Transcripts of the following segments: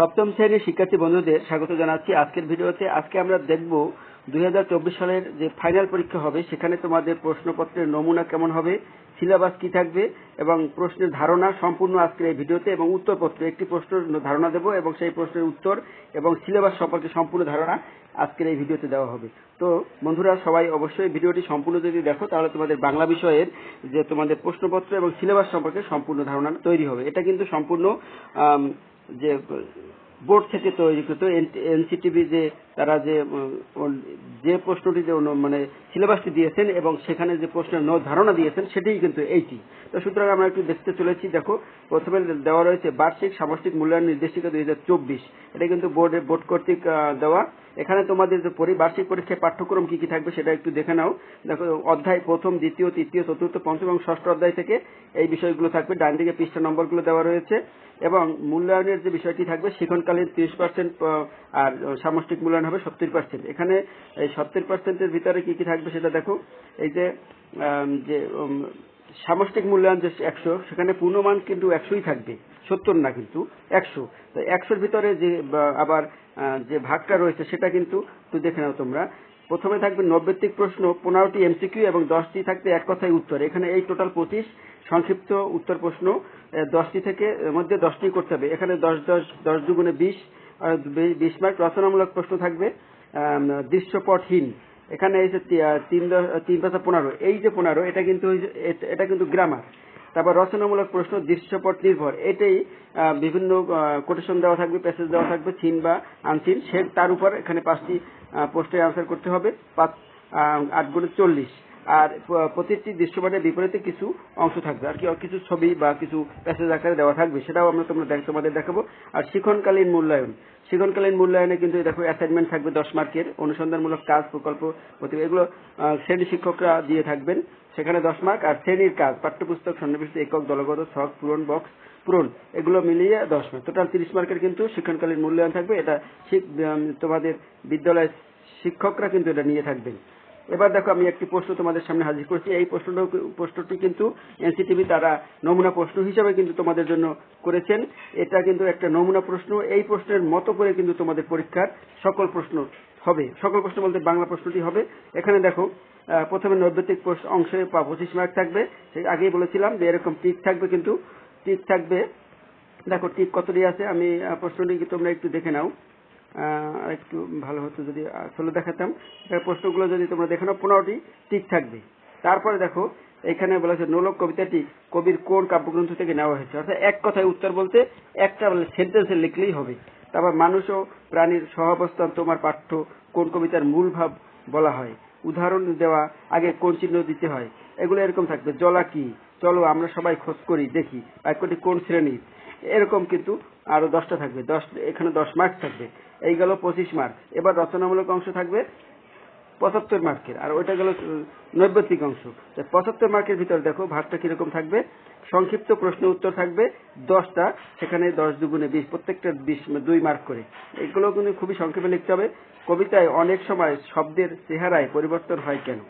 সপ্তম শ্রেণির শিক্ষার্থী বন্ধুদের স্বাগত জানাচ্ছি আজকের ভিডিওতে। আজকে আমরা দেখব দুই হাজার চব্বিশ সালের যে ফাইনাল পরীক্ষা হবে, সেখানে তোমাদের প্রশ্নপত্রের নমুনা কেমন হবে সিলেবাস কি থাকবে, এবং প্রশ্নের ধারণা সম্পূর্ণ আজকের এই ভিডিওতে, এবং উত্তরপত্র একটি প্রশ্নের ধারণা দেব, এবং সেই প্রশ্নের উত্তর এবং সিলেবাস সম্পর্কে সম্পূর্ণ ধারণা আজকের এই ভিডিওতে দেওয়া হবে। তো বন্ধুরা, সবাই অবশ্যই ভিডিওটি সম্পূর্ণ যদি দেখো, তাহলে তোমাদের বাংলা বিষয়ের যে তোমাদের প্রশ্নপত্র এবং সিলেবাস সম্পর্কে সম্পূর্ণ ধারণা তৈরি হবে। এটা কিন্তু সম্পূর্ণ যে বোর্ড থেকে তৈরিকৃত এনসিটিভি যে তারা যে যে প্রশ্নটি যে মানে সিলেবাসটি দিয়েছেন এবং সেখানে যে প্রশ্নের ধারণা দিয়েছেন, সেটাই কিন্তু এইটি। তো সুতরাং আমরা একটু দেখতে চলেছি, দেখো, প্রথমে দেওয়া রয়েছে বার্ষিক সামষ্টিক মূল্যায়ন নির্দেশিকা দুই হাজার চব্বিশ। এটা কিন্তু বোর্ডে, বোর্ড কর্তৃক দেওয়া। এখানে তোমাদের যে বার্ষিক পরীক্ষায় পাঠ্যক্রম কি কি থাকবে সেটা একটু দেখে নাও। দেখো, অধ্যায় প্রথম, দ্বিতীয়, তৃতীয়, চতুর্থ, পঞ্চম এবং ষষ্ঠ অধ্যায় থেকে এই বিষয়গুলো থাকবে। ডান দিকে পৃষ্ঠা নম্বরগুলো দেওয়া রয়েছে। এবং মূল্যায়নের যে বিষয়টি থাকবে শিক্ষণকালীন তিরিশ পার্সেন্ট আর সামষ্টিক মূল্যায়ন হবে সত্তর পার্সেন্ট এখানে এই সত্তর পার্সেন্টের ভিতরে কি কি থাকবে সেটা দেখো। এই যে সামষ্টিক মূল্যায়ন যে একশো, সেখানে পূর্ণমান কিন্তু একশোই থাকবে। সত্তর না কিন্তু, একশো। তো একশোর ভিতরে যে আবার যে ভাগটা রয়েছে সেটা কিন্তু একটু দেখে নাও তোমরা। প্রথমে থাকবে নব্বইতিক প্রশ্ন, পনেরোটি এমসিকিউ এবং দশটি থাকবে এক কথায় উত্তর। এখানে এই টোটাল পঁচিশ, সংক্ষিপ্ত উত্তর প্রশ্ন দশটি থেকে মধ্যে দশটি করতে হবে। এখানে দশ দশ দশ দুগুণে বিশ বিশ মার্ক রচনামূলক প্রশ্ন থাকবে দৃশ্যপটহীন। এখানে যে তিন তিন পাঁচা পনেরো, এই যে পনেরো, এটা কিন্তু এটা- কিন্তু গ্রামার তারপর রচনামূলক প্রশ্ন, দৃশ্যপট নির্ভর। এটাই বিভিন্ন কোটেশন দেওয়া থাকবে প্যাসেজ দেওয়া থাকবে চিন বা আনচিন সে তার উপর এখানে পাঁচটি পোস্টে আনসার করতে হবে, পাঁচ আট গুণে চল্লিশ। আর প্রতিটি দৃশ্যপটের বিপরীতে কিছু অংশ থাকবে। আর কি কিছু ছবি বা কিছু প্যাসেজ আকারে দেওয়া থাকবে, সেটাও আমরা তোমরা তোমাদের দেখাবো। আর শিক্ষণকালীন মূল্যায়ন। শিক্ষণকালীন মূল্যায়নে কিন্তু দেখো অ্যাসাইনমেন্ট থাকবে দশ মার্কের অনুসন্ধানমূলক কাজ, প্রকল্প এগুলো শ্রেণি শিক্ষকরা দিয়ে থাকবেন। সেখানে দশ মার্ক আর শ্রেণির কাজ, পাঠ্যপুস্তক, সন্নিবেশিত একক, দলগত, ছক, পূরণ, বক্স, পূরণ, এগুলো মিলিয়ে দশ মার্ক। টোটাল তিরিশ মার্কের কিন্তু শিক্ষণকালীন মূল্যায়ন থাকবে। এটা তোমাদের বিদ্যালয়ের শিক্ষকরা কিন্তু এটা নিয়ে থাকবেন। এবার দেখো আমি একটি প্রশ্ন তোমাদের সামনে হাজির করছি। এই প্রশ্নটা কিন্তু এনসিটিভি তারা নমুনা প্রশ্ন হিসাবে কিন্তু তোমাদের জন্য করেছেন। এটা কিন্তু একটা নমুনা প্রশ্ন। এই প্রশ্নের মতো করে কিন্তু তোমাদের পরীক্ষার সকল প্রশ্ন হবে। সকল প্রশ্ন বলতে বাংলা প্রশ্নটি হবে। এখানে দেখো প্রথমে নৈবেদিক অংশে পা- পঁচিশ মার্ক থাকবে। সেই আগেই বলেছিলাম যে এরকম টিক থাকবে কিন্তু টিক থাকবে। দেখো টিক কতটি আছে? আমি প্রশ্নটি তোমরা একটু দেখে নাও। একটু ভালো হতো যদি আসলে দেখাতাম। প্রশ্নগুলো যদি তোমরা দেখে নাও, পনেরোটি ঠিক থাকবে। তারপরে দেখো, এখানে বলেছে নোলক কবিতাটি কবির কোন কাব্যগ্রন্থ থেকে নেওয়া হয়েছে? অর্থাৎ এক কথায় উত্তর বলতে একটা সেন্টেন্সে লিখলেই হবে। তারপর মানুষ ও প্রাণীর সহাবস্থান, তোমার পাঠ্য, কোন কবিতার মূল ভাব বলা হয়? উদাহরণ দেওয়া, আগে কোন চিহ্ন দিতে হয়? এগুলো এরকম থাকবে, জলা কি? চলো আমরা সবাই খোঁজ করি, দেখি বাক্যটি কোন শ্রেণির? এরকম কিন্তু আরও দশটা থাকবে। দশ, এখানে দশ মার্ক থাকবে। এই গেল পঁচিশ মার্ক এবার রচনামূলক অংশ থাকবে পঁচাত্তর মার্কের আর ওইটা গেল নৈবেদিক অংশ। পঁচাত্তর মার্কের ভিতরে দেখো, ভাগটা কীরকম থাকবে? সংক্ষিপ্ত প্রশ্ন উত্তর থাকবে দশটা, সেখানে দশ দুগুণে বিশ, প্রত্যেকটা বিশ দুই মার্ক করে। এগুলো কিন্তু খুবই সংক্ষেপে লিখতে হবে। কবিতায় অনেক সময় শব্দের চেহারায় পরিবর্তন হয় কেন?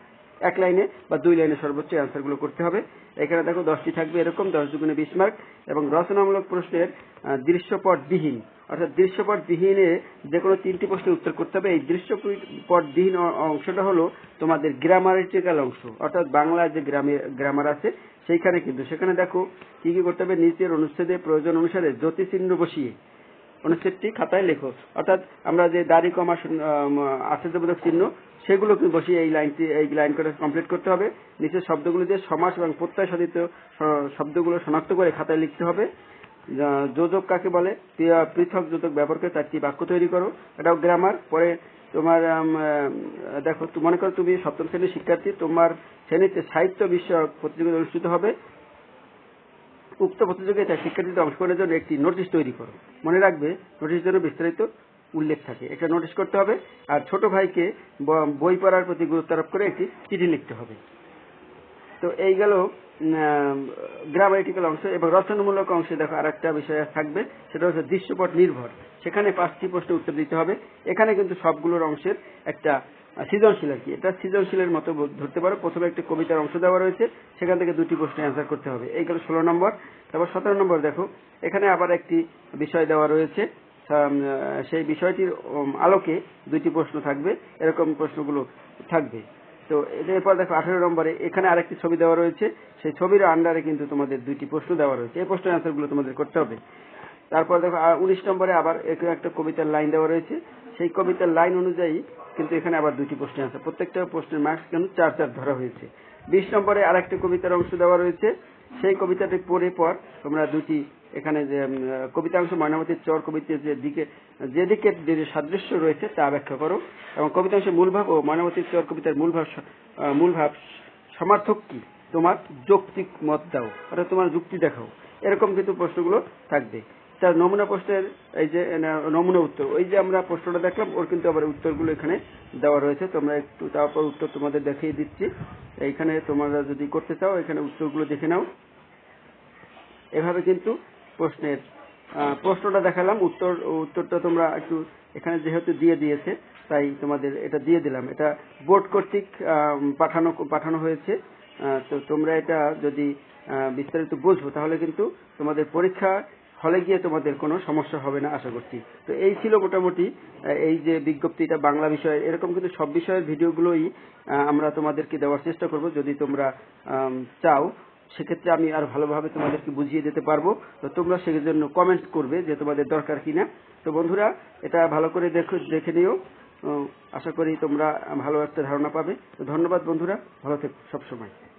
এক লাইনে বা দুই লাইনে সর্বোচ্চ অ্যান্সারগুলো করতে হবে। এখানে দেখো দশটি থাকবে এরকম দশ দুগুণে বিশ মার্ক এবং রচনামূলক প্রশ্নের আহ, দৃশ্যপট বিহীন অর্থাৎ দৃশ্যপট বিহীনে যে কোনো তিনটি প্রশ্নের উত্তর করতে হবে। এই দৃশ্যপট বিহীন অংশটা হলো তোমাদের গ্রামারিটিক্যাল অংশ। অর্থাৎ বাংলার যে গ্রামার আছে সেইখানে কিন্তু সেখানে দেখো কি কি করতে হবে? নিচের অনুচ্ছেদে প্রয়োজন অনুসারে জ্যোতিচিহ্ন বসিয়ে অনুচ্ছেদটি খাতায় লেখো। অর্থাৎ আমরা যে দাড়ি কমা আশ্চর্যবোধক চিহ্ন সেগুলো বসিয়ে এই লাইনটি এই লাইন করে কমপ্লিট করতে হবে। নিচের শব্দগুলো দিয়ে সমাস এবং প্রত্যয় সাধিত শব্দগুলো শনাক্ত করে খাতায় লিখতে হবে। যোজক কাকে বলে? পৃথক যোজক ব্যবহার করে চারটি বাক্য তৈরি করো। এটাও গ্রামার পরে তোমার দেখো মনে করো তুমি সপ্তম শ্রেণির শিক্ষার্থী, তোমার শ্রেণীতে সাহিত্য বিষয়ক প্রতিযোগিতা অনুষ্ঠিত হবে। উক্ত প্রতিযোগিতায় শিক্ষার্থীদের অংশগ্রহণের জন্য একটি নোটিশ তৈরি করো। মনে রাখবে নোটিশ জন্য বিস্তারিত উল্লেখ থাকে। এটা নোটিশ করতে হবে। আর ছোট ভাইকে বই পড়ার প্রতি গুরুত্ব আরোপ করে একটি চিঠি লিখতে হবে। তো এই গেল গ্রামাটিক্যাল অংশ এবং রচনামূলক অংশে দেখো আর একটা বিষয় থাকবে, সেটা হচ্ছে দৃশ্যপট নির্ভর। সেখানে পাঁচটি প্রশ্নের উত্তর দিতে হবে। এখানে কিন্তু সবগুলোর অংশের একটা সৃজনশীল আর কি। এটা সৃজনশীলের মতো ধরতে পারো। প্রথমে একটি কবিতার অংশ দেওয়া রয়েছে। সেখান থেকে দুটি প্রশ্নের অ্যান্সার করতে হবে। এই গেল ষোলো নম্বর। তারপর সতেরো নম্বর দেখো। এখানে আবার একটি বিষয় দেওয়া রয়েছে। সেই বিষয়টির আলোকে দুইটি প্রশ্ন থাকবে, এরকম প্রশ্নগুলো থাকবে। তো এরপর দেখো, আঠেরো নম্বরে এখানে আরেকটি ছবি দেওয়া রয়েছে, সেই ছবির আন্ডারে কিন্তু তোমাদের দুইটি প্রশ্ন দেওয়া রয়েছে। এই প্রশ্নের অ্যান্সারগুলো তোমাদের করতে হবে। তারপর দেখো উনিশ নম্বরে আবার একটা কবিতার লাইন দেওয়া রয়েছে। সেই কবিতার লাইন অনুযায়ী কিন্তু এখানে আবার দুটি প্রশ্ন আছে প্রত্যেকটা প্রশ্নের মার্কস কিন্তু চার চার ধরা হয়েছে। বিশ নম্বরে আরেকটি কবিতার অংশ দেওয়া রয়েছে। সেই কবিতাটি পড়ে পর তোমরা দুটি এখানে যে কবিতাংশ ময়নামতির চর কবিতার যে দিকে যেদিকে যে সাদৃশ্য রয়েছে তা ব্যাখ্যা করো। এবং কবিতাংশের মূল ভাব ও ময়নামতির চর কবিতার মূল ভাব মূল ভাব সমার্থক কি? তোমার যৌক্তিক মত দাও, অর্থাৎ তোমার যুক্তি দেখাও। এরকম কিন্তু প্রশ্নগুলো থাকবে। তার নমুনা প্রশ্নের এই যে নমুনা উত্তর, ওই যে আমরা প্রশ্নটা দেখলাম, ওর কিন্তু আবার উত্তরগুলো এখানে দেওয়া রয়েছে। তোমরা একটু তারপর উত্তর তোমাদের দেখিয়ে দিচ্ছি। এইখানে তোমরা যদি করতে চাও, এখানে উত্তরগুলো দেখে নাও। এভাবে কিন্তু প্রশ্নের প্রশ্নটা দেখালাম। উত্তর, উত্তরটা তোমরা একটু এখানে যেহেতু দিয়ে দিয়েছে, তাই তোমাদের এটা দিয়ে দিলাম। এটা বোর্ড কর্তৃক পাঠানো পাঠানো হয়েছে। তো তোমরা এটা যদি বিস্তারিত বুঝব, তাহলে কিন্তু তোমাদের পরীক্ষা হলে গিয়ে তোমাদের কোনো সমস্যা হবে না, আশা করছি। তো এই ছিল মোটামুটি এই যে বিজ্ঞপ্তিটা বাংলা বিষয়ে, এরকম কিন্তু সব বিষয়ের ভিডিওগুলোই আমরা তোমাদেরকে দেওয়ার চেষ্টা করব। যদি তোমরা চাও সেক্ষেত্রে আমি আর ভালোভাবে তোমাদেরকে বুঝিয়ে দিতে পারব। তো তোমরা সেজন্য কমেন্ট করবে যে তোমাদের দরকার কিনা। তো বন্ধুরা, এটা ভালো করে দেখো, দেখে নিও। আশা করি তোমরা ভালো একটা ধারণা পাবে। তো ধন্যবাদ বন্ধুরা। ভালো থেকো সবসময়।